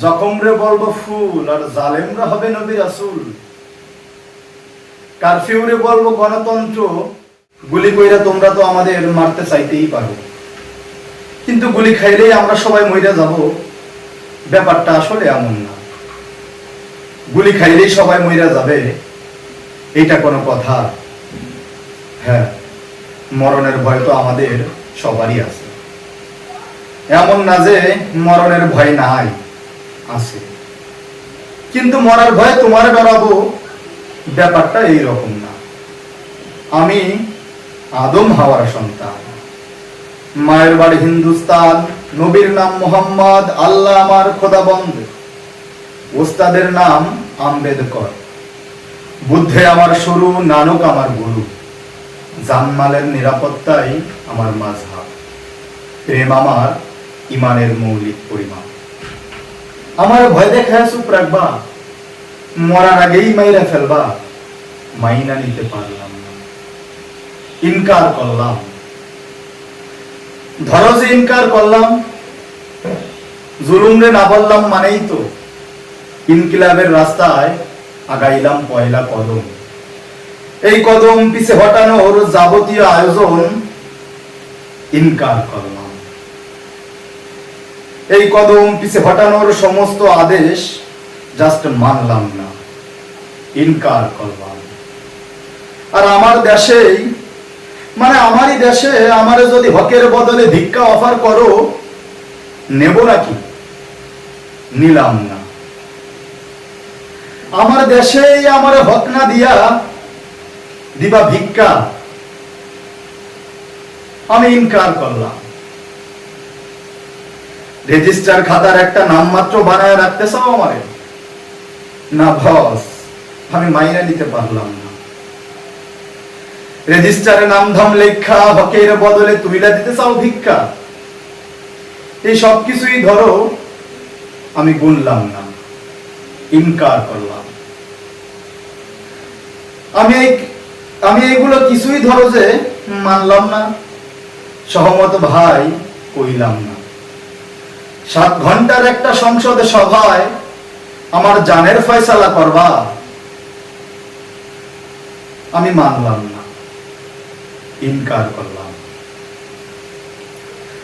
জখমরে বলব ফুল আর জালেমরা হবে নবী রাসূল। কারফিউরে বলব গণতন্ত্র, গুলি কইরা তোমরা তো আমাদের মারতে চাইতেই পারো। কিন্তু গুলি খাইলেই আমরা সবাই মইরা যাব। ব্যাপারটা আসলে এমন না। গুলি খাইলেই সবাই মইরা যাবে এটা কোনো কথা। হ্যাঁ মরণের ভয় তো আমাদের সবারই আছে। এমন না যে মরণের ভয় নাই। আছে। কিন্তু মরার ভয়ে তোমার ডরাবো ব্যাপারটা এই রকম না। আমি আদম হাওয়ার সন্তান। মায়ের বাড়ি হিন্দুস্তান, নবীর নাম মোহাম্মদ, আল্লাহ আমার খোদাবন্দ। ওস্তাদের নাম আম্বেদকর। বুদ্ধে আমার শুরু নানক আমার গুরু। জানমালের নিরাপত্তাই আমার মাঝহাব। প্রেম আমার ইমানের মৌলিক পরিমাণ আমার ভয় দেখায় চুপ রাখবা। মরার আগেই মাইরা ফেলবা। মাইনা নিতে পারলাম ইনকার করলাম। ধরো যে ইনকার করলাম, জুলুমরে না বললাম মানেই তো ইনকিলাবের রাস্তায় আগাইলাম পয়লা কদম। এই কদম পিছে হটানোর যাবতীয় আয়োজন ইনকার করলাম। এই কদম পিছে হটানোর সমস্ত আদেশ জাস্ট মানলাম না। ইনকার করলাম। আর আমার দেশেই মানে আমারই দেশে আমারে যদি হকের বদলে ভিক্ষা অফার করো, নেব নাকি? নিলাম না। আমার দেশেই আমার হক না দিয়া দিবা ভিক্ষা। আমি ইনকার করলাম। রেজিস্টার খাতার একটা নাম মাত্র বানায় রাখতে চাও আমারে? না বস, আমি মাইনা নিতে পারলাম না। রেজিস্টারে নাম ধাম লেখা, হকের বদলে তুইলা দিতে চাও ভিক্ষা? এই সব কিছুই ধরো, আমি গুনলাম না, ইনকার করলাম। আমি আমি এইগুলো কিছুই ধরো যে, মানলাম না, সহমত ভাই কইলাম না। সাত ঘণ্টার একটা সংসদ সভায় আমার জানের ফয়সালা করবা? আমি মানলাম না। ইনকার করলাম।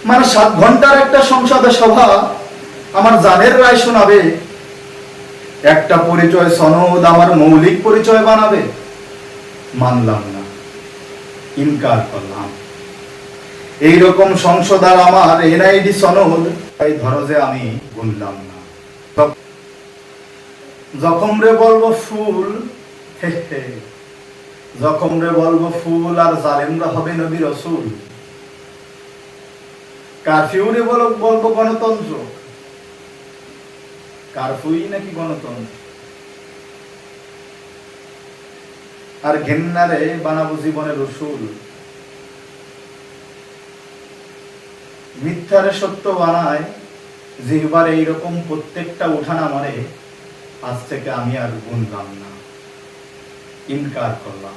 মানে সাত ঘণ্টার একটা সংসদ সভা আমার জানের রায় শোনাবে। একটা পরিচয় সনদ আমার মৌলিক পরিচয় বানাবে। মানলাম না। ইনকার করলাম। এইরকম সংসদ আর আমার এনআইডি সনদ তাই ধরো যে আমি গুনলাম না। যখন রে বলব ফুল যখন রে বলব ফুল, আর জালেমরা হবে নবী রসুল। কারফিউ রে বল বলব গণতন্ত্র। কারফিউই নাকি গণতন্ত্র? আর ঘেন্নারে বানাবো জীবনের রসুল। মিথ্যারে সত্য বানায় যেবার এইরকম প্রত্যেকটা উঠানা মারে আজ থেকে আমি আর গুনলাম না। ইনকার করলাম।